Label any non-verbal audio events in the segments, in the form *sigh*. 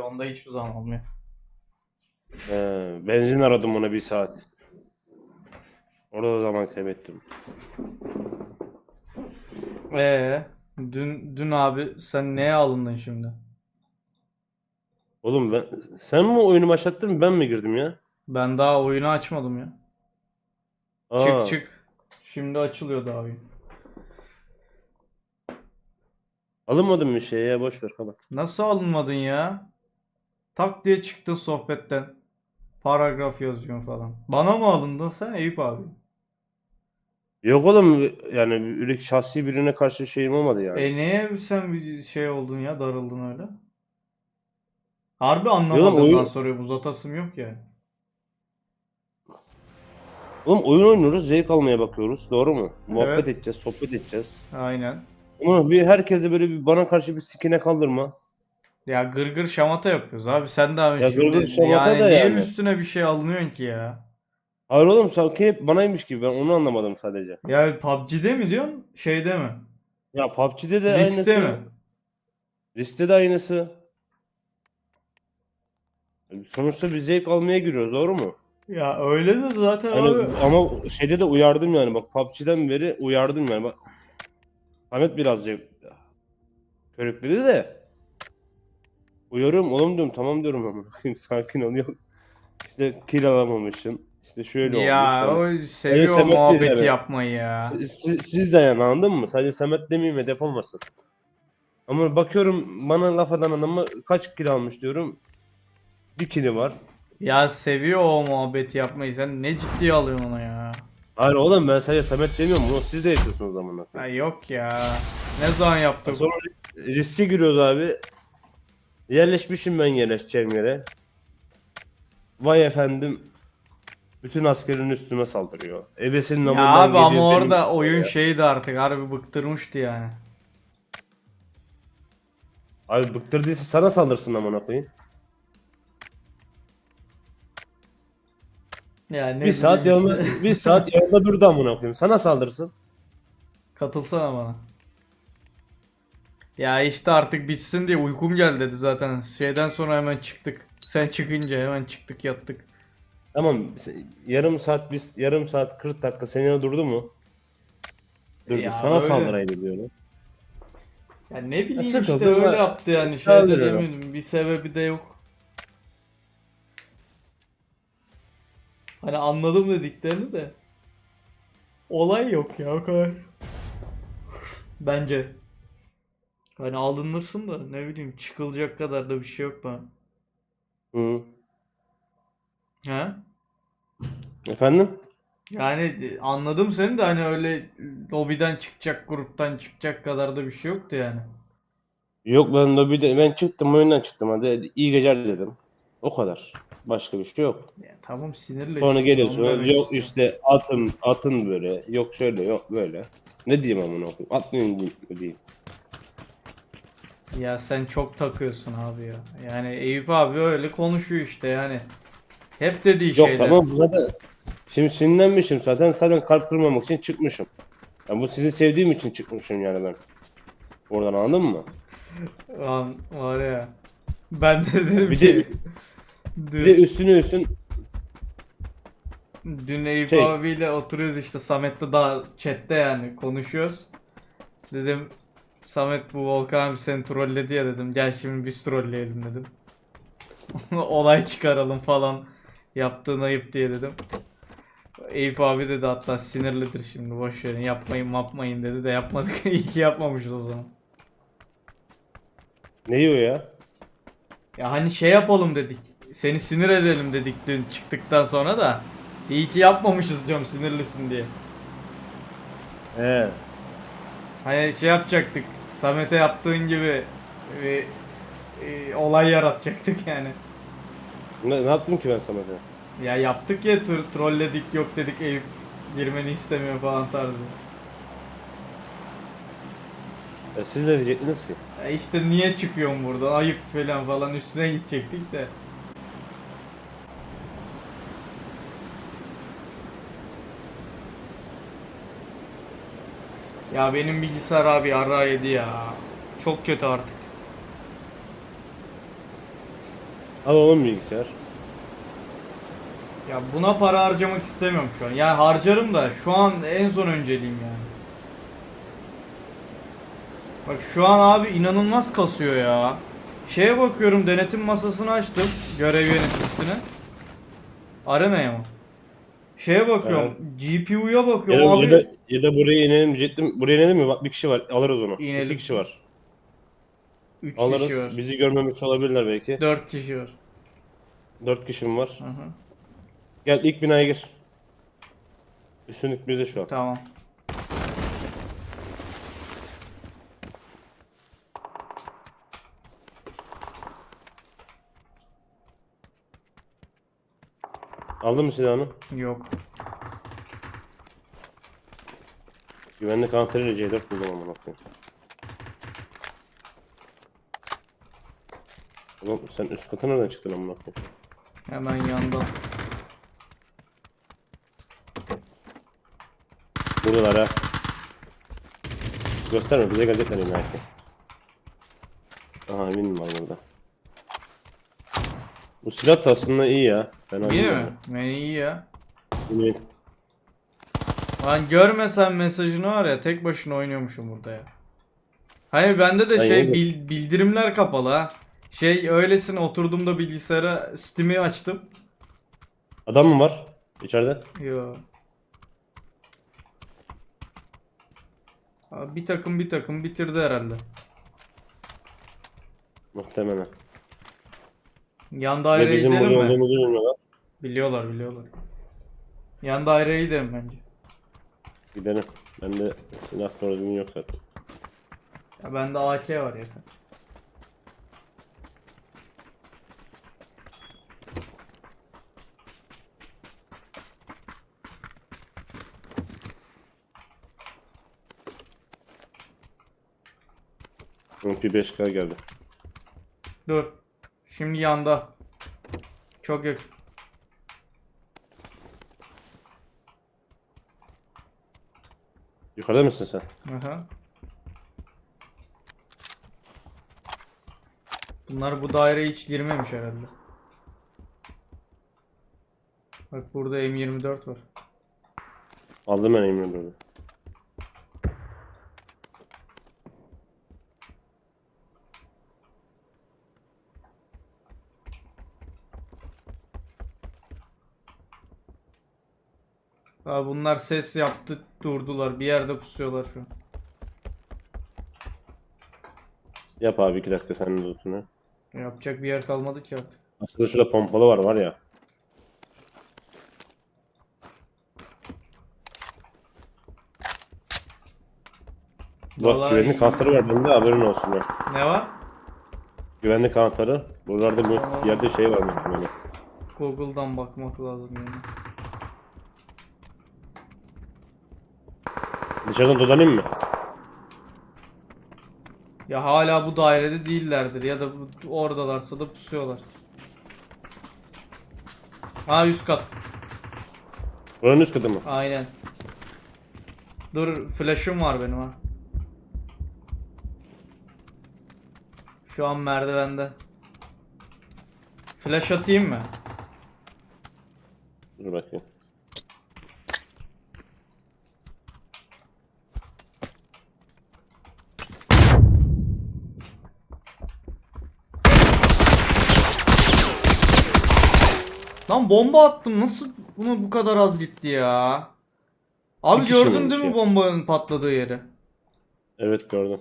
Onda hiçbir zaman olmuyor. Ee, benzin aradım ona bir saat. Orada da zaman kaybettim. Ee, dün dün abi sen neye alındın şimdi? Oğlum ben sen mi oyunu başlattın ben mi girdim ya? Ben daha oyunu açmadım ya. Aa, Çık çık. Şimdi açılıyordu abi. Alınmadın mı şeye ya boş ver kapat. Nasıl alınmadın ya? Tak diye çıktın sohbetten. Paragraf yazıyorsun falan. Bana mı alındın sen Eyüp abi? Yok oğlum yani öyle şahsi birine karşı şeyim olmadı yani. E neye sen bir şey oldun ya darıldın öyle? Harbi Oğlum anlamadığımdan oyun- soruyorum uzatasım yok yani. Oğlum oyun oynuyoruz zevk almaya bakıyoruz doğru mu? Muhabbet Evet. edeceğiz sohbet edeceğiz. Aynen. Ama bir herkese böyle bir bana karşı bir sikine kaldırma. Ya gırgır şamata yapıyoruz abi sen de abi Ya şimdi gırgır şamata yani da niye yani. üstüne bir şey alınıyorsun ki ya? Hayır oğlum sanki hep banaymış gibi ben onu anlamadım sadece. Ya PUBG'de mi diyorsun şeyde mi? Ya PUBG'de de Liste aynısı. mi? Liste de aynısı. Sonuçta bir zevk almaya giriyoruz doğru mu? Ya öyle de zaten Yani abi. ama şeyde de uyardım yani bak PUBG'den beri uyardım yani bak. Ahmet birazcık körükledi de. Uyarıyorum oğlum diyorum tamam diyorum ama *laughs* bakayım sakin ol yok. İşte kill alamamışsın. İşte şöyle Ya olmuş. o seviyor değil muhabbeti yani. yapmayı ya. Siz, siz, siz de yani anladın mı? Sadece Samet demeyeyim hedef olmasın. Ama bakıyorum bana laf eden adama kaç kill almış diyorum. Bir kili var. Ya seviyor o muhabbeti yapmayı. Sen ne ciddiye alıyorsun onu ya? Hayır oğlum ben sadece Samet demiyorum. Bunu siz de yapıyorsunuz zamanla. Ha yok ya. Ne zaman yaptık? Sonra riske giriyoruz abi. Yerleşmişim ben yerleşeceğim yere. Vay efendim. Bütün askerin üstüme saldırıyor. Ebesinin Ya amından abi ama geliyor, benim orada oyun şeydi artık. Harbi bıktırmıştı yani. Abi bıktırdıysa sana saldırsın amına koyayım. Ya ne Bir saat bileyim yanında, bir saat yanında durdu amına koyayım. Sana saldırsın. Katılsana bana. Ya işte artık bitsin diye uykum geldi dedi zaten. Şeyden sonra hemen çıktık. Sen çıkınca hemen çıktık yattık. Tamam yarım saat biz yarım saat 40 dakika senin yanında durdu mu? Durdu. Ya Sana öyle. saldıraydı diyorum. Ya ne bileyim sıkıldı işte öyle ama yaptı yani. Şeyde saldırıyorum. demedim. Bir sebebi de yok. Hani anladım dediklerini de. Olay yok ya o kadar. Bence. Hani alınırsın da ne bileyim çıkılacak kadar da bir şey yok da. Hı. He? Efendim? Yani e, anladım seni de hani öyle lobiden çıkacak gruptan çıkacak kadar da bir şey yoktu yani. Yok ben lobide ben çıktım oyundan çıktım hadi iyi geceler dedim. O kadar. Başka bir şey yok. Ya tamam sinirle Sonra işte, geliyorsun yok istiyorum. işte atın atın böyle yok şöyle yok böyle. Ne diyeyim amına koyayım? Atmayın diyeyim. Ya sen çok takıyorsun abi ya. Yani Eyüp abi öyle konuşuyor işte yani. Hep dediği Yok şeyler. tamam zaten şimdi sinirlenmişim zaten zaten kalp kırmamak için çıkmışım. Ya bu sizi sevdiğim için çıkmışım yani ben. Oradan anladın mı? Lan var ya. Ben de dedim Bir ki de- Bir de dün, üstüne üstün dün Eyüp Şey- abiyle oturuyoruz işte Samet'le daha chatte yani konuşuyoruz. Dedim Samet bu Volkan abi seni trolledi ya dedim. Gel şimdi biz trolleyelim dedim. *laughs* Olay çıkaralım falan. Yaptığın ayıp diye dedim. Eyüp abi dedi hatta sinirlidir şimdi boş verin yapmayın yapmayın dedi de yapmadık. *laughs* İyi ki yapmamışız o zaman. ne yiyor ya? Ya hani şey yapalım dedik. Seni sinir edelim dedik dün çıktıktan sonra da. İyi ki yapmamışız diyorum sinirlisin diye. He. Hani şey yapacaktık. Samet'e yaptığın gibi bir e, olay yaratacaktık *laughs* yani. Ne, ne yaptım ki ben Samet'e? Ya yaptık ya tr- trolledik yok dedik Eyüp girmeni istemiyor falan tarzı. Ya siz ne diyecektiniz ki? Ya işte niye çıkıyorsun burada ayıp falan falan üstüne gidecektik de. Ya benim bilgisayar abi ara yedi ya. Çok kötü artık. Al oğlum bilgisayar. Ya buna para harcamak istemiyorum şu an. Yani harcarım da şu an en son önceliğim yani. Bak şu an abi inanılmaz kasıyor ya. Şeye bakıyorum denetim masasını açtım. Görev yöneticisini. Arena'ya mı? Şeye bakıyorum. GPU'ya Ya, bakıyorum ya abi. da, ya da buraya inelim diyecektim. Buraya inelim mi? Bak bir kişi var. Alırız onu. İnelim. İki kişi var. 3 Alırız. kişi var. Bizi görmemiş olabilirler belki. 4 kişi var. Dört kişim var. Hı hı. Gel ilk binaya gir. Üstünlük bize şu an. Tamam. Aldın mı silahını? Yok. Güvenlik anahtarıyla C4 buldum amına koyayım. Oğlum sen üst kata nereden çıktın amına koyayım? Hemen yanda. Buradalar ha. Gösterme bize gelecekler yine belki. Aha eminim var burada. Bu silah da aslında iyi ya. Fena İyi değil mi? yani. Beni iyi ya. İyi. Lan görmesen mesajını var ya tek başına oynuyormuşum burada ya. Hayır bende de Ay, şey bil- bildirimler kapalı ha. Şey öylesine oturduğumda bilgisayara Steam'i açtım. Adam mı var içeride? Yo. Abi bir takım bir takım bitirdi herhalde. Muhtemelen. Yan daireye bizim gidelim mi? olduğumuzu bilmiyorlar. Biliyorlar biliyorlar. Yan daireye gidelim bence. Gidelim. Bende silah doğru yok zaten. Ya bende AK var yeter. MP5K geldi. Dur. Şimdi yanda. Çok yakın. Yukarıda mısın sen? Aha. Bunlar bu daireye hiç girmemiş herhalde. Bak burada M24 var. Aldım ben M24'ü. Abi bunlar ses yaptı durdular. Bir yerde pusuyorlar şu an. Yap abi iki dakika senin lootunu. Yapacak bir yer kalmadı ki artık. Aslında şurada pompalı var var ya. Bak Vallahi güvenlik anahtarı var bende haberin olsun ya. Ne var? Güvenlik anahtarı. Buralarda bu yerde şey var muhtemelen. Google'dan bakmak lazım yani. Dışarıdan dolanayım mı? Ya hala bu dairede değillerdir ya da bu- oradalarsa da pusuyorlar. Ha üst kat. Buranın üst katı mı? Aynen. Dur flash'ım var benim ha. Şu an merdivende. Flash atayım mı? Dur bakayım. Lan bomba attım nasıl buna bu kadar az gitti ya? Abi Bir kişi gördün değil mi ya? bombanın patladığı yeri? Evet gördüm.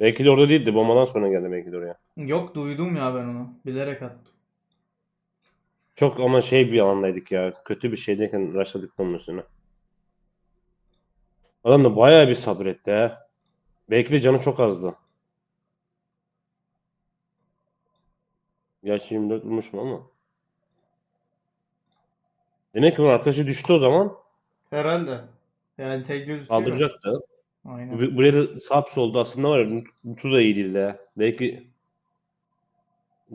Belki de orada değildi. Bombadan sonra geldi belki de oraya. Yok duydum ya ben onu. Bilerek attım. Çok ama şey bir alandaydık ya. Kötü bir şeydeyken rushladık onun üstüne. Adam da bayağı bir sabretti ha. Belki de canı çok azdı. Gerçi 24 vurmuşum ama. Demek ki bunun arkadaşı düştü o zaman. Herhalde. Yani tek gözüküyor. Kaldıracaktı. Aynen. Bu- Buraya da sap soldu aslında var ya. Mutu da iyi değildi ha. Belki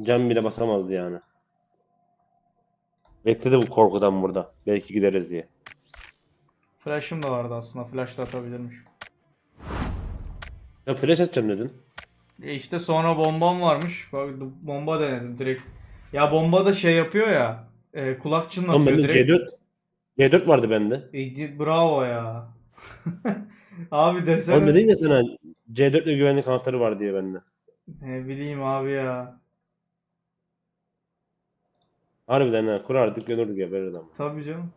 can bile basamazdı yani. Bekledi bu korkudan burada. Belki gideriz diye. Flash'ım da vardı aslında. Flash da atabilirmiş. Ya flash atacağım dedin. E işte sonra bombam varmış. Bak bomba denedim direkt. Ya bomba da şey yapıyor ya. E, kulak Oğlum çınlatıyor bende direkt. C4 C4 vardı bende. İyi, bravo ya. *laughs* Abi Oğlum desene. dedim ya sana C4 ile güvenlik anahtarı var diye bende. Ne bileyim abi ya. Harbiden ha kurardık görürdük ya verirdi ama. Tabii canım.